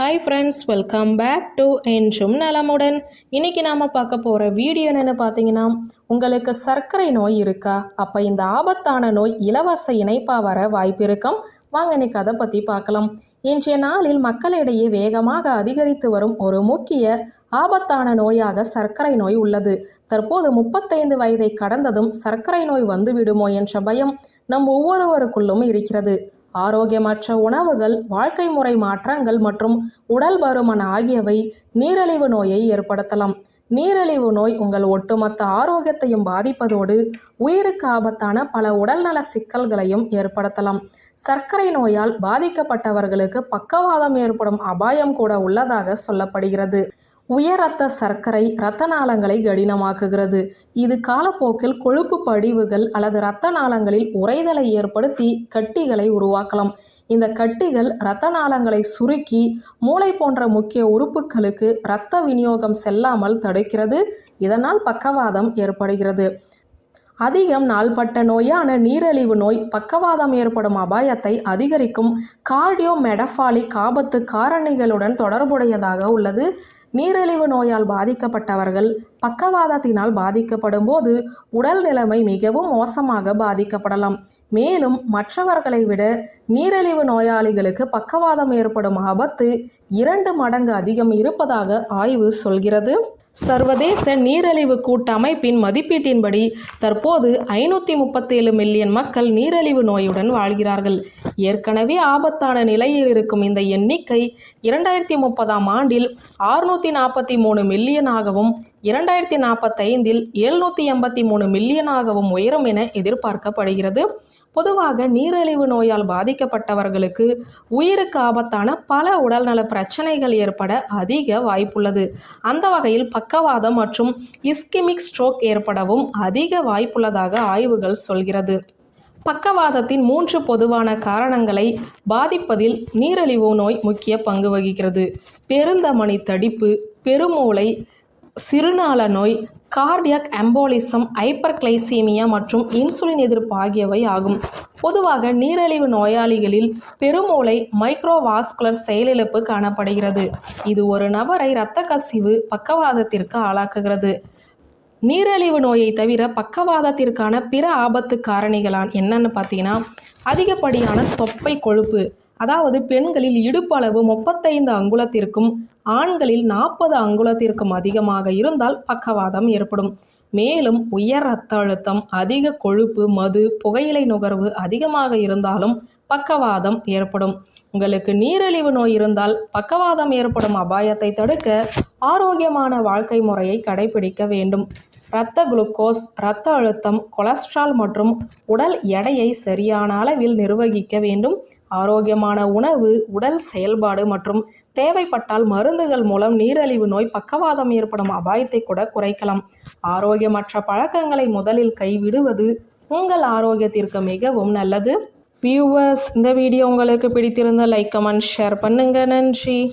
Hi friends welcome back to என்றும் நலமுடன் இன்னைக்கு நாம் பார்க்க போகிற வீடியோ என்னென்னு பார்த்தீங்கன்னா உங்களுக்கு சர்க்கரை நோய் இருக்கா? அப்போ இந்த ஆபத்தான நோய் இலவச இணைப்பாக வர வாய்ப்பு இருக்கும். வாங்க இன்னைக்கு அதை பற்றி பார்க்கலாம். இன்றைய நாளில் மக்களிடையே வேகமாக அதிகரித்து வரும் ஒரு முக்கிய ஆபத்தான நோயாக சர்க்கரை நோய் உள்ளது. தற்போது முப்பத்தைந்து வயதை கடந்ததும் சர்க்கரை நோய் வந்துவிடுமோ என்ற பயம் நம் ஒவ்வொருவருக்குள்ளும் இருக்கிறது. ஆரோக்கியமற்ற உணவுகள் வாழ்க்கை முறை மாற்றங்கள் மற்றும் உடல் பருமன் ஆகியவை நீரிழிவு நோயை ஏற்படுத்தலாம். நீரிழிவு நோய் உங்கள் ஒட்டுமொத்த ஆரோக்கியத்தையும் பாதிப்பதோடு உயிருக்கு ஆபத்தான பல உடல்நல சிக்கல்களையும் ஏற்படுத்தலாம். சர்க்கரை நோயால் பாதிக்கப்பட்டவர்களுக்கு பக்கவாதம் ஏற்படும் அபாயம் கூட உள்ளதாக சொல்லப்படுகிறது. உயர் ரத்த சர்க்கரை இரத்த நாளங்களை கடினமாக்குகிறது. இது காலப்போக்கில் கொழுப்பு படிவுகள் அல்லது இரத்த நாளங்களில் உறைதலை ஏற்படுத்தி கட்டிகளை உருவாக்கலாம். இந்த கட்டிகள் இரத்த நாளங்களை சுருக்கி மூளை போன்ற முக்கிய உறுப்புகளுக்கு இரத்த விநியோகம் செல்லாமல் தடுக்கிறது. இதனால் பக்கவாதம் ஏற்படுகிறது. அதிகம் நாள்பட்ட நோயான நீரிழிவு நோய் பக்கவாதம் ஏற்படும் அபாயத்தை அதிகரிக்கும் கார்டியோ மெடஃபாலிக் ஆபத்து காரணிகளுடன் தொடர்புடையதாக உள்ளது. நீரிழிவு நோயால் பாதிக்கப்பட்டவர்கள் பக்கவாதத்தினால் பாதிக்கப்படும் போது உடல் நிலைமை மிகவும் மோசமாக பாதிக்கப்படலாம். மேலும் மற்றவர்களை விட நீரிழிவு நோயாளிகளுக்கு பக்கவாதம் ஏற்படும் ஆபத்து இரண்டு மடங்கு அதிகம் இருப்பதாக ஆய்வு சொல்கிறது. சர்வதேச நீரழிவு கூட்டமைப்பின் மதிப்பீட்டின்படி தற்போது ஐநூற்றி முப்பத்தேழு மில்லியன் மக்கள் நீரழிவு நோயுடன் வாழ்கிறார்கள். ஏற்கனவே ஆபத்தான நிலையில் இருக்கும் இந்த எண்ணிக்கை இரண்டாயிரத்தி முப்பதாம் ஆண்டில் ஆறுநூற்றி நாற்பத்தி மூணு மில்லியனாகவும் இரண்டாயிரத்தி நாற்பத்தைந்தில் எழுநூற்றி எண்பத்தி மூணு மில்லியனாகவும் உயரும் என எதிர்பார்க்கப்படுகிறது. பொதுவாக நீரிழிவு நோயால் பாதிக்கப்பட்டவர்களுக்கு உயிருக்கு ஆபத்தான பல உடல்நல பிரச்சனைகள் ஏற்பட அதிக வாய்ப்புள்ளது. அந்த வகையில் பக்கவாதம் மற்றும் இஸ்கிமிக் ஸ்ட்ரோக் ஏற்படவும் அதிக வாய்ப்புள்ளதாக ஆய்வுகள் சொல்கிறது. பக்கவாதத்தின் மூன்று பொதுவான காரணங்களை பாதிப்பதில் நீரிழிவு நோய் முக்கிய பங்கு வகிக்கிறது. பெருந்தமனி தடிப்பு பெருமூளை சிறுநாள நோய் கார்டியக் எம்போலிசம் ஹைப்பர்கிளைசீமியா மற்றும் இன்சுலின் எதிர்ப்பு ஆகியவை ஆகும். பொதுவாக நீரிழிவு நோயாளிகளில் பெருமூளை மைக்ரோவாஸ்குலர் செயலிழப்பு காணப்படுகிறது. இது ஒரு நபரை இரத்த கசிவு பக்கவாதத்திற்கு ஆளாக்குகிறது. நீரிழிவு நோயை தவிர பக்கவாதத்திற்கான பிற ஆபத்து காரணிகளான் என்னென்னு பார்த்தீங்கன்னா அதிகப்படியான தொப்பை கொழுப்பு அதாவது பெண்களில் இடுப்பளவு முப்பத்தைந்து அங்குலத்திற்கும் ஆண்களில் நாற்பது அங்குலத்திற்கும் அதிகமாக இருந்தால் பக்கவாதம் ஏற்படும். மேலும் உயர் இரத்த அழுத்தம் அதிக கொழுப்பு மது புகையிலை நுகர்வு அதிகமாக இருந்தாலும் பக்கவாதம் ஏற்படும். உங்களுக்கு நீரிழிவு நோய் இருந்தால் பக்கவாதம் ஏற்படும் அபாயத்தை தடுக்க ஆரோக்கியமான வாழ்க்கை முறையை கடைபிடிக்க வேண்டும். இரத்த குளுக்கோஸ் இரத்த அழுத்தம் கொலஸ்ட்ரால் மற்றும் உடல் எடையை சரியான அளவில் நிர்வகிக்க வேண்டும். ஆரோக்கியமான உணவு உடல் செயல்பாடு மற்றும் தேவைப்பட்டால் மருந்துகள் மூலம் நீரழிவு நோய் பக்கவாதம் ஏற்படும் அபாயத்தை கூட குறைக்கலாம். ஆரோக்கியமற்ற பழக்கங்களை முதலில் கைவிடுவது உங்கள் ஆரோக்கியத்திற்கு மிகவும் நல்லது. வியூவர்ஸ் இந்த வீடியோ உங்களுக்கு பிடித்திருந்த லைக் கமெண்ட் ஷேர் பண்ணுங்க. நன்றி.